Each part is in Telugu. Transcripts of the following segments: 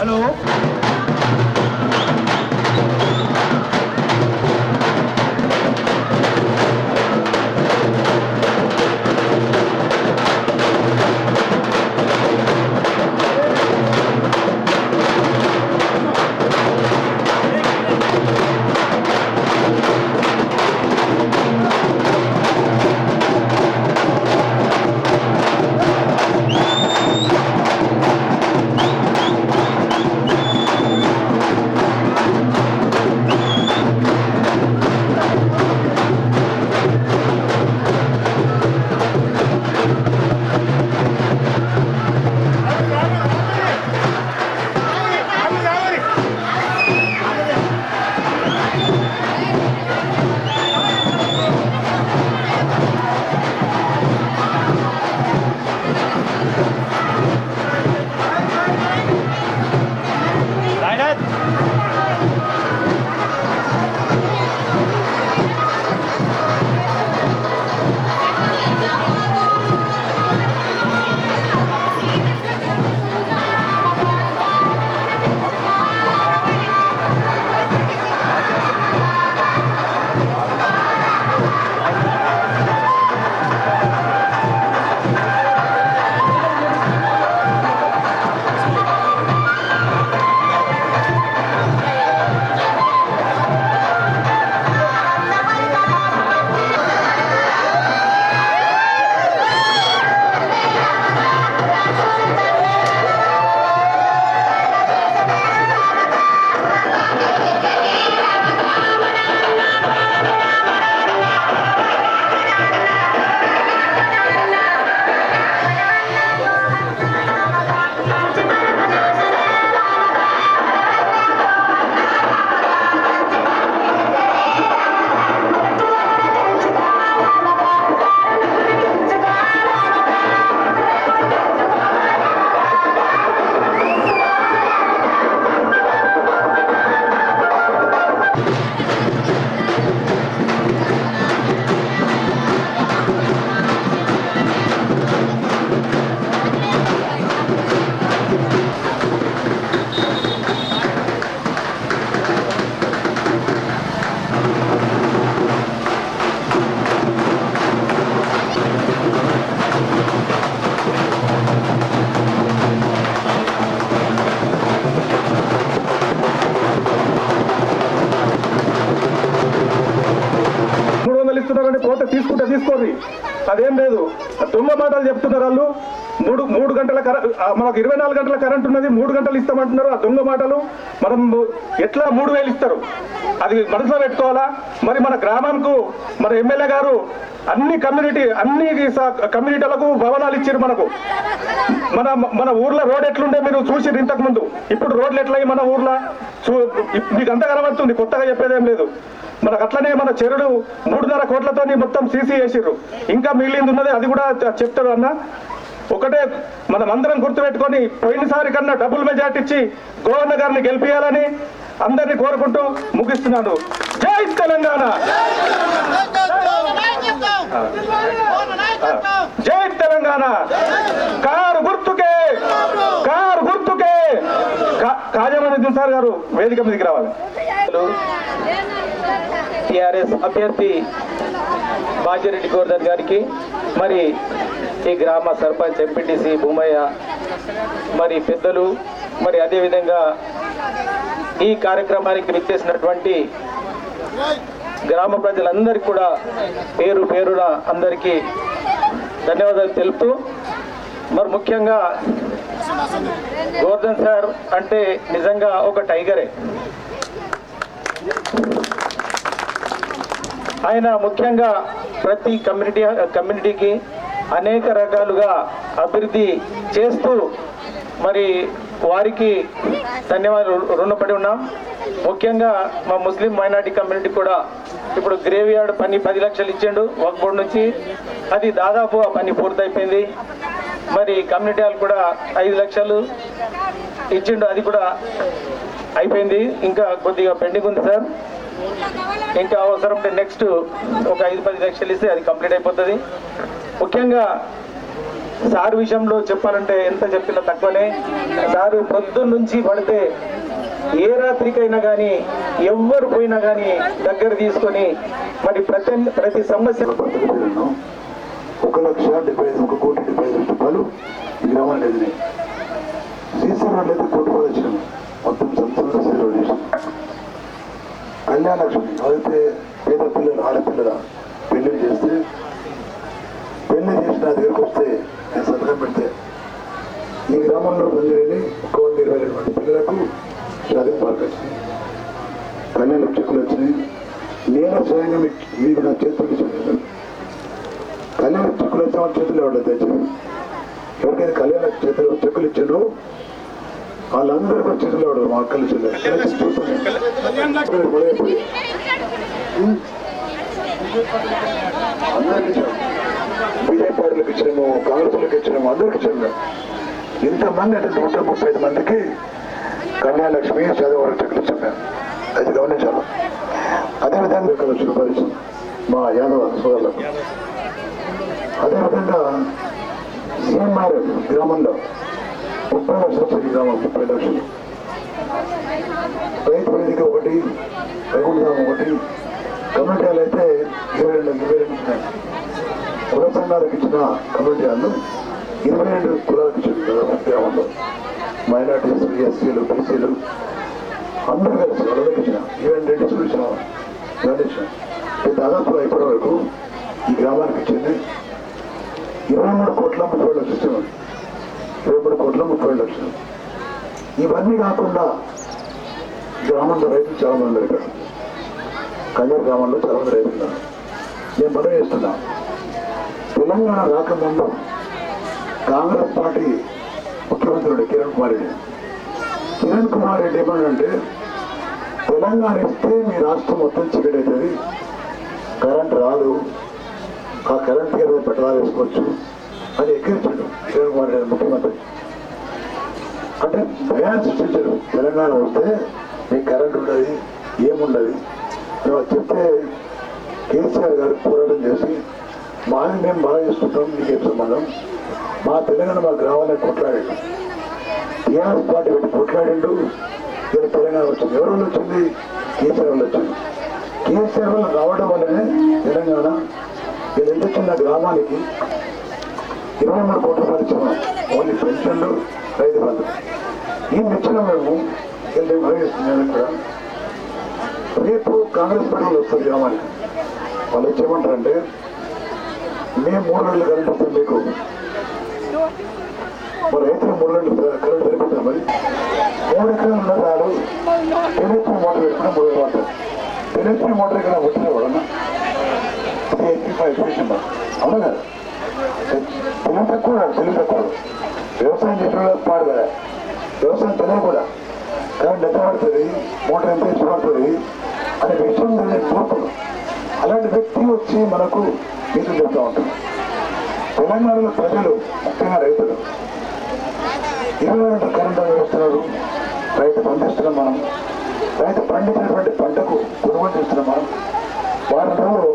¿Aló? మూడు గంటల మనకు ఇరవై నాలుగు గంటల కరెంట్ ఉన్నది మూడు గంటలు ఇస్తామంటున్నారు. ఆ దొంగ మాటలు మనం ఎట్లా మూడు వేలు ఇస్తారు? అది మనసులో పెట్టుకోవాలా? మరి మన గ్రామంకు మన ఎమ్మెల్యే గారు అన్ని కమ్యూనిటీ అన్ని స- కమ్యూనిటీలకు భవనాలు ఇచ్చారు మనకు. మన మన ఊర్లో రోడ్ ఎట్లుండే మీరు చూసి ఇంతకు ముందు ఇప్పుడు రోడ్లు ఎట్లయి మన ఊర్లో? చూ- మీకు అంత కనబడుతుంది కొత్తగా చెప్పేదేం లేదు. మనకు అట్లనే మన చెరుడు మూడున్నర కోట్లతో మొత్తం సీసీ చేసిర్రు. ఇంకా మిగిలింది ఉన్నది అది కూడా చెప్తారు అన్న. ఒకటే మనం అందరం గుర్తుపెట్టుకొని పోయినసారి కన్నా డబుల్ మెజార్టీ ఇచ్చి గవర్నర్ గారిని గెలిపించాలని అందరినీ కోరుకుంటూ ముగిస్తున్నాను. జై తెలంగాణ! జై తెలంగాణ! కారు గుర్తుకే! కారు గుర్తుకే! కా- కాజామణి సార్ గారు వేదిక మీదకి రావాలి. టిఆర్ఎస్ అభ్యర్థి బాజిరెడ్డి గోవర్ధన్ గారికి మరి ఈ గ్రామ సర్పంచ్ ఎంపీటీసీ భూమయ్య మరి పెద్దలు మరి అదేవిధంగా ఈ కార్యక్రమానికి విచ్చేసినటువంటి గ్రామ ప్రజలందరికీ కూడా పేరు పేరున అందరికీ ధన్యవాదాలు తెలుపుతూ మరి ముఖ్యంగా గోర్ధన్ సార్ అంటే నిజంగా ఒక టైగరే. ఆయన ముఖ్యంగా ప్రతి కమ్యూనిటీ కమ్యూనిటీకి అనేక రకాలుగా అభివృద్ధి చేస్తూ మరి వారికి ధన్యవాదాలు రుణపడి ఉన్నాం. ముఖ్యంగా మా ముస్లిం మైనార్టీ కమ్యూనిటీ కూడా ఇప్పుడు గ్రేవ్ యార్డ్ పని పది లక్షలు ఇచ్చిండు ఒక బోర్డు నుంచి. అది దాదాపు ఆ పని పూర్తయిపోయింది. మరి కమ్యూనిటీ హాల్ కూడా ఐదు లక్షలు ఇచ్చిండు అది కూడా అయిపోయింది. ఇంకా కొద్దిగా పెండింగ్ ఉంది సార్. ఇంకా అవసరం ఉంటే నెక్స్ట్ ఒక ఐదు పది లక్షలు ఇస్తే అది కంప్లీట్ అయిపోతుంది. ముఖ్యంగా సార్ విషయంలో చెప్పాలంటే ఎంత చెప్పినా తక్కువనే. సారు పొద్దున్నుంచి పడితే ఏ రాత్రికైనా కానీ ఎవ్వరు పోయినా కానీ దగ్గర తీసుకొని మరి ప్రతి ప్రతి సమస్య ఒక లక్ష డెబ్బై ఐదు ఒక కోటి డెబ్బై ఐదు రూపాయలు గ్రామాన్ని గ్రామానికి ఎదినాయి సీసీ రోడ్లు అయితే కోటి రూపాయలు వచ్చినాం మొత్తం సంవత్సరంలో సీసీ రోడ్లు చేసినాం కళ్యాణ లక్ష్మి అయితే పేద పిల్లలు ఆడపిల్లల పెళ్ళి చేస్తే పెళ్ళి చేసిన దగ్గరకు వస్తే నేను సంతకం పెడితే ఈ గ్రామంలో బందిరెళ్ళి ఒక వంద ఇరవై రెండు మంది పిల్లలకు షాదీ పార్క్ వచ్చినాయి కళ్యాణ చెక్కులు వచ్చినాయి. నేను స్వయంగా మీకు నా చేతులకి చెప్పాను. కళ్యాణ చెక్కులు వచ్చే వాళ్ళ చేతులు ఎవరు తెచ్చారు ఎవరికైతే కళ్యాణ చేతులు చెక్కులు ఇచ్చిండ్రు? వాళ్ళందరికీ కూడా చేతులు ఎవరు మా అక్కలు చెల్లెలు అందరికి ఇచ్చినాము కాంగ్రెస్లకు ఇచ్చినాము అందరికి ఇచ్చినాము ఇంతమంది అంటే నూట ముప్పై ఐదు మందికి కన్యాలక్ష్మి లక్ష్మి చదవాలి చెక్కులు ఇచ్చాము అది గమనించాలి? అదేవిధంగా ఇక్కడ వచ్చిన పరిస్థితి. మా యాదవ సోదరులకు. అదేవిధంగా సీఎంఆర్ఎం గ్రామంలో ముప్పై లక్షలు గ్రామం ముప్పై లక్షలు. రైతు వేదిక ఒకటి వైకుంఠధామం ఒకటి. కమ్యూనిటీలు అయితే ఇరవై రెండు ఇరవై రెండు ఉన్నాయి. కుల సంఘాలకు ఇచ్చిన కమ్యూనిటీ ఇరవై రెండు కులాలకు ఇచ్చిన గ్రామంలో మైనార్టీస్ ఎస్సీలు బీసీలు అందరూ కలిసి వాళ్ళకి ఇచ్చిన ఈవెన్ రెండు చూసిన డొనేషన్ దాదాపు ఇప్పటి వరకు ఈ గ్రామానికి ఇచ్చింది ఇరవై మూడు కోట్ల ముప్పై లక్షలు ఇస్తున్నాం ఇరవై మూడు కోట్ల ముప్పై లక్షలు ఇవన్నీ కాకుండా గ్రామంలో రైతులు చాలా మంది ఇక్కడ కన్యార్ గ్రామంలో చాలా మంది రైతులు ఉన్నారు నేను మనం చేస్తున్నా తెలంగాణ రాకముందు కాంగ్రెస్ పార్టీ ముఖ్యమంత్రుడు కిరణ్ కుమార్ రెడ్డి కిరణ్ కుమార్ రెడ్డి ఏమన్నాడంటే తెలంగాణ ఇస్తే మీ రాష్ట్రం మొత్తం చీకటి కరెంట్ రాదు. ఆ కరెంట్ ఇరవై పెట్టడాలు వేసుకోవచ్చు అని ఎక్కించాడు కిరణ్ కుమార్ రెడ్డి ముఖ్యమంత్రి. అంటే భయాన్ని సృష్టించాడు తెలంగాణ వస్తే మీకు కరెంట్ ఉండదు ఏముండదు మేము అది చెప్తే కేసీఆర్ గారు పోరాటం చేసి మాది మేము బాగా చేసుకుంటాం మీకేం సంబంధం? మా తెలంగాణ మా రావాలని కొట్లాడాడు. టీఆర్ఎస్ పార్టీ పెట్టి కొట్లాడిండు. ఇక్కడ తెలంగాణ వచ్చింది. ఎవరి వల్ల వచ్చింది? కేసీఆర్ వల్ల వచ్చింది. కేసీఆర్ వల్ల రావడం వల్లనే తెలంగాణ వీళ్ళు ఎంత చిన్న గ్రామానికి ఇరవై మూడు కోట్ల రూపాయలు ఇచ్చాము ఓన్లీ పెన్షన్లు రైతు బంధు. ఈ ఇచ్చిన మేము వెళ్ళి మరగిస్తున్నాను ఇక్కడ. రేపు కాంగ్రెస్ పార్టీ వస్తారు గ్రామానికి. వాళ్ళు ఇచ్చేమంటారంటే మేము మూడు రోజులు కరెంట్ వస్తాం మీకు. మరి రైతులు మూడు రోజులు కరెంట్ సరిపోతాం మరి? మూడు ఎకరాలు ఉన్న చాలు టెలిఫోన్ మోటార్ పెట్టుకున్న మూడు వేలు వాడతారు టెలిఫోన్ మోటార్ ఇక్కడ వచ్చిన వాడన్నా ఎయిటీ ఫైవ్ ఎక్స్ప్రెషన్ అవునా కదా? తెలివి తక్కువ తెలివి తక్కువ. వ్యవసాయం చేసిన పాడు కదా. వ్యవసాయం తెలియదు కూడా. కరెంట్ ఎంత పడుతుంది మోటార్ ఎంత ఇచ్చి పడుతుంది అనే విషయం తెలియని పూర్తులు అలాంటి వ్యక్తి వచ్చి మనకు నీతులు చెప్తా ఉంటారు తెలంగాణలో ప్రజలు ముఖ్యంగా రైతులు. ఇరవై రెండు కరెంటు వేస్తున్నారు రైతు పండిస్తున్నాం మనం. రైతు పండించినటువంటి పంటకు కొనుగోలు చేస్తున్నాం మనం. వారం రోజులు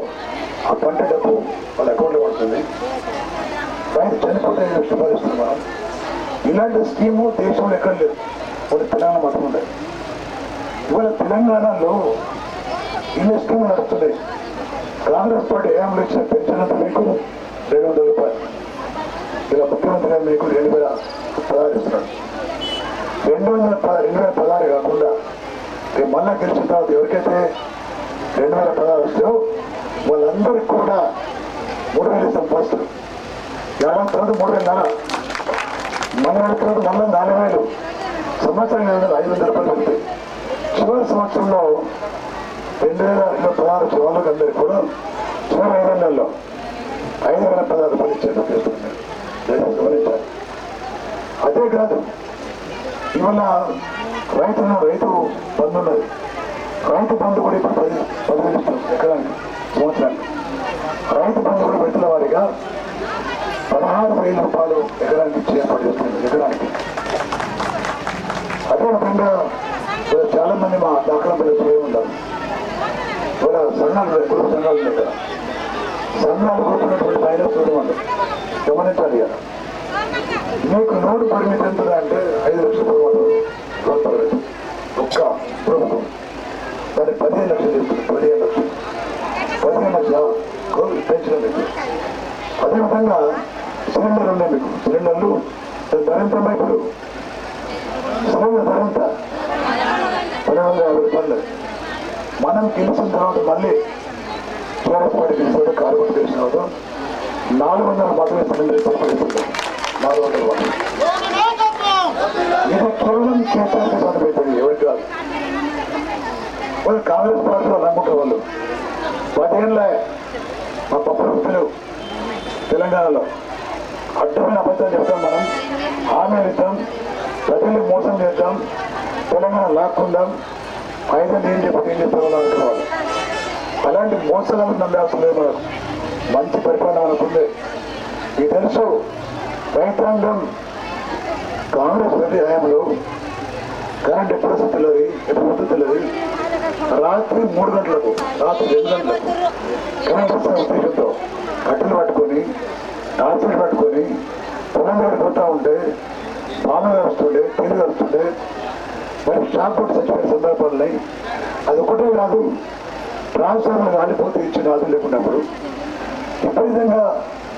ఆ పంట డబ్బు వాళ్ళ అకౌంట్లో పడుతుంది. రైతు చనిపోతే సంపాదిస్తున్నాం మనం. ఇలాంటి స్కీము దేశంలో ఎక్కడ లేదు. ఒక తెలంగాణ మాత్రం ఉండదు ఇవాళ తెలంగాణలో ఇన్ని స్కీములు నడుస్తున్నాయి. కాంగ్రెస్ పార్టీ ఏం ఇచ్చిన పెన్షన్ అంతా మీకు రెండు వందల రూపాయలు. ఇలా ముఖ్యమంత్రి మీకు రెండు వేల పదహారు ఇస్తున్నాడు రెండు వందల పద రెండు వేల పదహారు కాకుండా రేపు మళ్ళా గెలిచిన తర్వాత ఎవరికైతే రెండు వేల పదహారు వస్తాయో వాళ్ళందరికీ కూడా మూడు వేలు ఇస్తాం ఫస్ట్ ఏడాది తర్వాత మూడు వేల నెల మన తర్వాత మళ్ళీ నాలుగు వేలు. సంవత్సరం ఐదు వందల రూపాయలు ఉంటాయి చివరి సంవత్సరంలో రెండు వేల ఇరవై పదహారు చివరికి అందరికీ కూడా చివరి ఐదు నెలల్లో ఐదు వేల పదహారు రూపాయలు ఇచ్చేది చేస్తున్నాను దయచేసి గమనించాలి. అదే కాదు ఇవాళ రైతులను రైతు బంధు ఉన్నది రైతు బంధు కూడా ఇప్పుడు పది పదివేలు ఇస్తాం ఎకరానికి సంవత్సరానికి రైతు బంధు కూడా పెట్టిన వారిగా పదహారు వేల రూపాయలు ఎకరానికి ఇచ్చి ఏర్పాటు చేస్తుంది ఎకరానికి. అదేవిధంగా ఇక్కడ చాలా మంది మా దాఖలా పిల్లలు ఉన్నారు. సంఘాలు ఉన్నాయి, సంఘాలు ఇక్కడ సంఘాలు కూర్చున్నటువంటి మహిళలు చూడమంటారు గమనించాలి కదా. మీకు నోటు పరిమితి ఎంత అంటే ఐదు లక్షల రూపాయలు ఒక్క ప్రభుత్వం. దాన్ని పదిహేను లక్షలు చెప్తుంది పదిహేను లక్షలు. పదిహేను లక్షల కోవిడ్ పెంచిన మీకు అదేవిధంగా సిలిండర్ ఉన్నాయి మీకు. సిలిండర్లు దాని ఇప్పుడు సిలిండర్ ధర ఎంత పన్నెండు వందల యాభై రూపాయలు. మనం గెలిచిన తర్వాత మళ్ళీ టీఆర్ఎస్ పార్టీ గెలిచిన కార్మికులు గెలిచిన తర్వాత నాలుగు వందల మాత్రమే సిలిండర్ సరఫరా నాలుగు వందల మాత్రమే. ఇది కేవలం కేసీఆర్కి సరిపోతుంది ఎవరికి కాదు. వాళ్ళు కాంగ్రెస్ పార్టీలో నమ్ముకునే వాళ్ళు. పదేళ్ళ మా పప్పు తెలంగాణలో. అడ్డమైన అబద్ధం చెప్తాం మనం. హామీలు ఇద్దాం. ప్రజల్ని మోసం చేద్దాం. తెలంగాణ లాక్కుందాం. ఆయన నేను చెప్పి నేను చెప్తామని అనుకునేవాళ్ళు అలాంటి మోసాలను నమ్మాల్సిన లేదు మనకు మంచి పరిపాలన అనుకుంది. మీకు తెలుసు రైతాంగం కాంగ్రెస్ ప్రతి హయాంలో కరెంట్ ఎప్పుడు వస్తుందో తెలియదు ఎప్పుడు వస్తుందో తెలియదు రాత్రి మూడు గంటలకు రాత్రి రెండు గంటలకు కరెంట్ వస్తున్న ఉద్దేశంతో కట్టెలు పట్టుకొని టార్చర్ పట్టుకొని పొలం పోతా ఉంటే పాలన వస్తుండే తీరు వస్తుండే మరి షాక్ కొట్టి చచ్చిపోయిన సందర్భాలు ఉన్నాయి అది ఒకటే కాదు ట్రాన్స్ఫార్మర్ కాలిపోతే ఇచ్చిన అది లేకున్నప్పుడు విపరీతంగా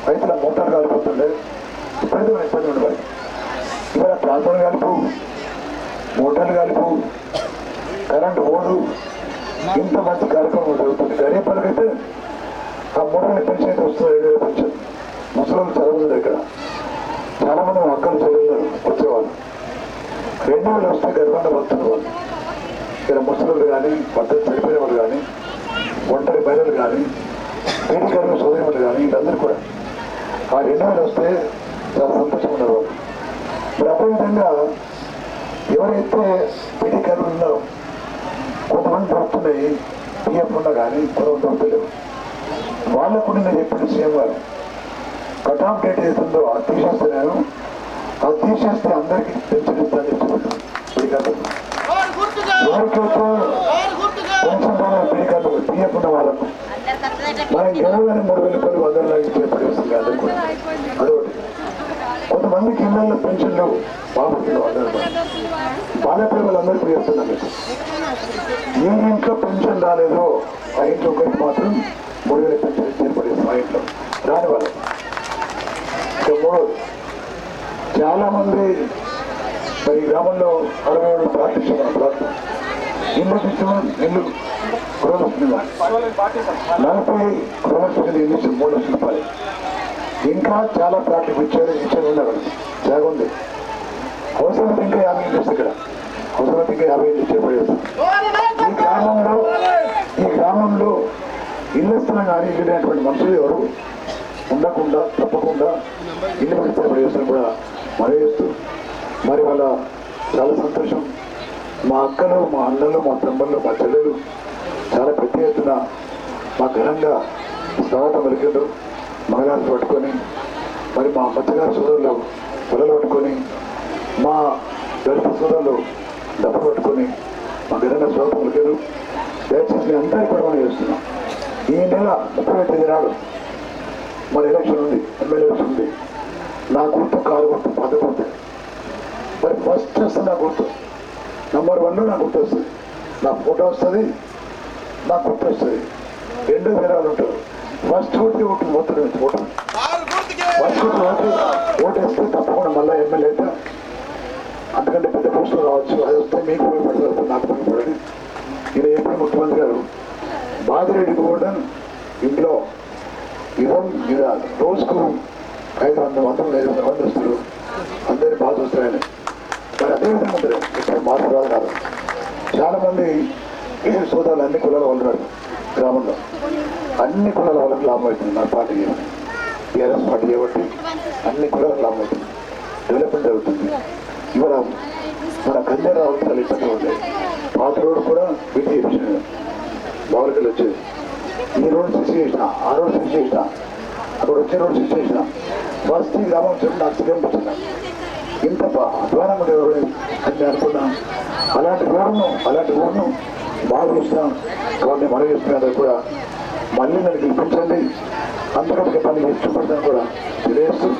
రైతుల మోటార్ కాలిపోతుండే విపరీతమైన ఇబ్బంది ఉండేవారు ఇవాళ ట్రాన్స్ఫార్మర్ కాలిపు మోటార్లు కాలిపు కరెంట్ ఓడు ఇంత మంచి కార్యక్రమం జరుగుతుంది. గరీబ్ వాళ్ళకైతే ఆ మూడని పెంచేది పెన్షన్ అయితే వస్తుంది రెండు వేల పెన్షన్ ముసలి చదవలేదు ఇక్కడ చాలా మంది మా అక్కలు చదివారు వచ్చేవాళ్ళు. రెండు వేలు వస్తే గర్వంగా బతున్న వాళ్ళు ఇక్కడ ముసలు కానీ భర్తలు చనిపోయిన వాళ్ళు కానీ ఒంటరి మహిళలు కానీ పేరు గారు సోదరులు కానీ వీళ్ళందరూ కూడా. ఆ రెండు వేలు వస్తే చాలా సంతోషంగా ఉన్నారు వాళ్ళు. మరి అదేవిధంగా ఎవరైతే పీడీ కార్డులు ఉన్నారో కొంతమంది దొరుకుతున్నాయి పిఎఫ్ ఉన్నా కానీ కొంతమంది దొరుకుతలేవు వాళ్ళకు నేను చెప్పిన సీఎం గారు కట్ డేట్ ఏతుందో అది తీసేస్తే నేను అది తీసేస్తే అందరికీ పెన్షన్ ఇస్తానని పీడీ కార్డు పిఎఫ్ ఉన్న వాళ్ళకు మనం గెలవని మూడు వేల రూపాయలు వందల లాగా పడిస్తుంది అందరికి కూడా అదొకటి. కొంతమందికి ఇళ్ళల్లో పెన్షన్లు బాగుంటుంది అందరూ బాధపడే వాళ్ళందరికీ చెప్తున్నాను ఏ ఇంట్లో పెన్షన్ రాలేదో ఆ ఇంట్లో ఒకరికి మాత్రం మూడు వేల పెన్షన్ ఏర్పడేస్తాం ఆ ఇంట్లో. రాని వాళ్ళు ఇక మూడోది. చాలా మంది ఈ గ్రామంలో అరవై ఏడు ప్రార్థించాం మన ఇల్లు ఇచ్చాం నలభై గృహలక్ష్మి ఇల్లు మూడు లక్షల రూపాయలు. ఇంకా చాలా ప్లాట్లు ఇచ్చారు ఇచ్చారు ఉన్నారు జాగుంది ఉంది ఇంకా యాభై ఇల్లు ఇక్కడ. అవసరం ఇంకా యాభై ఇల్లు ఇచ్చే ఈ గ్రామంలో ఈ గ్రామంలో ఇల్లు ఇస్తున్నా కానీ ఇల్లు లేనటువంటి మనుషులు ఎవరు? ఉండకుండా తప్పకుండా ఇల్లు పెడితే కూడా మరేస్తూ మరి వాళ్ళ చాలా సంతోషం. మా అక్కలు మా అన్నలు మా తమ్ముళ్ళు మా చెల్లెలు చాలా పెద్ద ఎత్తున మా ఘనంగా స్వాగతం పలికారు మగరాజు పట్టుకొని మరి మా మత్స్యగారి సోదరులు పొలలు పట్టుకొని మా దళిత సోదరులు డబ్బులు పట్టుకొని మా ఘనంగా స్వాగతం పలికారు దయచేసి మీ అందరికీ కూడా మనం చేస్తున్నాం. ఈ నెల ముప్పై తేదీ నాడు మన ఎలక్షన్ ఉంది ఎమ్మెల్యే ఎలక్షన్ ఉంది. నా గుర్తు కారు గుర్తు పద గుర్తు మరి ఫస్ట్ వస్తుంది నా గుర్తు. నెంబర్ వన్ నా గుర్తు వస్తుంది. నా ఫోటో వస్తుంది నా గుర్తు వస్తుంది. రెండు వేరే ఉంటారు ఫస్ట్ గుర్తు ఓటు మొత్తం photo first vote vote vote వేస్తే తప్పకుండా మళ్ళీ ఎమ్మెల్యే అయితే అంతకంటే పెద్ద పోస్టులు రావచ్చు. అది వస్తే మీకు ఉపయోగపడదు నాకు ఉపయోగపడదు ఈయన ఎప్పుడు ముఖ్యమంత్రి గారు. బాదిరెడ్డికి కూడా ఇంట్లో ఇదం ఇలా రోజుకు ఐదు వందల వందలు ఐదు వందల మంది వస్తారు. అందరూ బాగా చూస్తారని. మరి అదేవిధంగా ఉంటారు ఇక్కడ మార్పు రాదు కాదు చాలా మంది సోదాలు అన్ని కులాల వాళ్ళు ఉన్నారు గ్రామంలో. అన్ని కులాల వాళ్ళకి లాభం అవుతుంది నా పార్టీ టీఆర్ఎస్ పార్టీ చేయబట్టి అన్ని కులాలకు లాభం అవుతుంది. డెవలప్మెంట్ అవుతుంది ఇవాళ మన కళ్యాణ అవసరాలు ఇబ్బంది ఉంటాయి పాత రోడ్డు కూడా బిడ్డ చేసిన బావలకెళ్ళి వచ్చేది. ఈ రోడ్ శిక్ష చేసిన ఆ రోడ్ శిక్ష చేసిన అక్కడ వచ్చే రోడ్ శిక్ష చేసిన వస్తీ గ్రామం చూడండి నాకు సిద్ధం ఇంత బా- అధ్వానంగా అని అనుకున్నాం. అలాంటి ఊరును అలాంటి ఊరును బాగా చూస్తాం. కాబట్టి మనం చేస్తున్నారు కూడా మళ్ళీ నన్ను గెలిపించండి. అంతకంటే పని చేసి కూడా తెలియజేస్తూ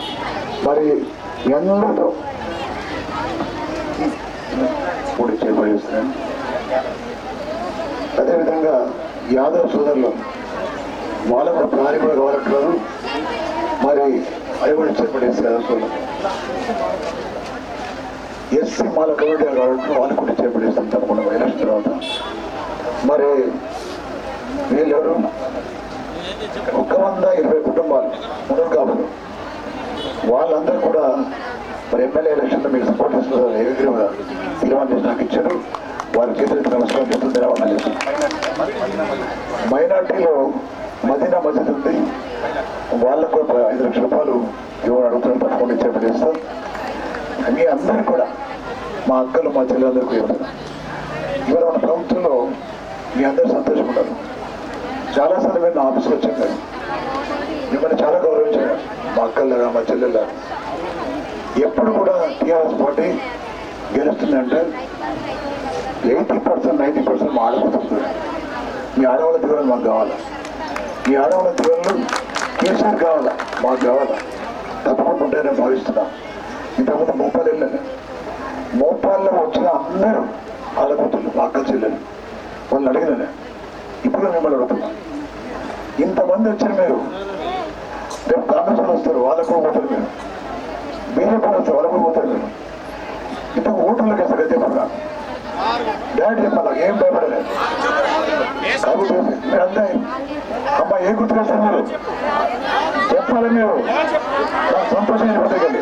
మరి ఎందరో అందరితో పోటీ అదేవిధంగా యాదవ్ సోదరులు వాళ్ళ కూడా ప్రాణి కూడా కావాలంటున్నారు. మరి అది కూడా చెప్పడేసి యాదవ్ సోదరులు ఎస్సీ మాల కమిటీ కాబట్టి వాళ్ళు కూడా చేపడేస్తాం తప్పకుండా ఎలక్షన్ తర్వాత మరి వీళ్ళెవరు ఒక వంద ఇరవై కుటుంబాలు. ఉన్నారు కాబట్టి వాళ్ళందరూ కూడా మరి ఎమ్మెల్యే ఎలక్షన్లో మీరు సపోర్ట్ చేస్తున్నారు ఏకగ్రీవంగా తీర్మానం చేసి నాకు ఇచ్చారు వారి చేతులెత్తి నమస్కారం చేస్తుంది మైనార్టీలో మదీనా మసీద్ ఉంది. వాళ్ళకు ఒక ఐదు లక్షల రూపాయలు ఎవరు అడుగుతున్న పట్టుకొని ఇచ్చే చేస్తాం. మీ అందరూ కూడా మా అక్కలు మా చెల్లెలందరికీ చెప్తున్నా ఇవాళ మన ప్రభుత్వంలో మీ అందరూ సంతోషపడ్డారు. చాలాసార్లు మేము నా ఆఫీస్కి వచ్చాను కదా మిమ్మల్ని చాలా గౌరవించాను. మా అక్కల్లాగా మా చెల్లెల్లా ఎప్పుడు కూడా టీఆర్ఎస్ పార్టీ గెలుస్తుందంటే ఎయిటీ పర్సెంట్ నైంటీ పర్సెంట్ మా ఆడవాళ్ళు మీ ఆడవాళ్ళ తీవ్రం మాకు కావాలి. మీ ఆడవాళ్ళ తీవ్రంలో కేసీఆర్ కావాలా మాకు కావాలా? తప్పకుండా ఉంటాయని భావిస్తున్నా. ఇంతకుముందు మోపాలు వెళ్ళాను. మోపాల్లో వచ్చిన అందరూ ఆడబోతున్నారు మా అక్క చెల్లెలు. వాళ్ళని అడిగినాను. ఇప్పుడు మిమ్మల్ని అడుగుతున్నా. ఇంతమంది వచ్చారు మీరు రేపు కాంగ్రెస్ వాళ్ళు వస్తారు వాళ్ళకు పోతారు మీరు బీజేపీ వస్తారు వాళ్ళకు పోతారు మీరు. ఇంత ఓటర్లకు వేస్తారు కదా డాడీ చెప్పాలా? ఏం భయపడలేదు. అబ్బాయి ఏ గుర్తు చెప్పాలి మీరు. సంతోషం పట్టుకెళ్ళి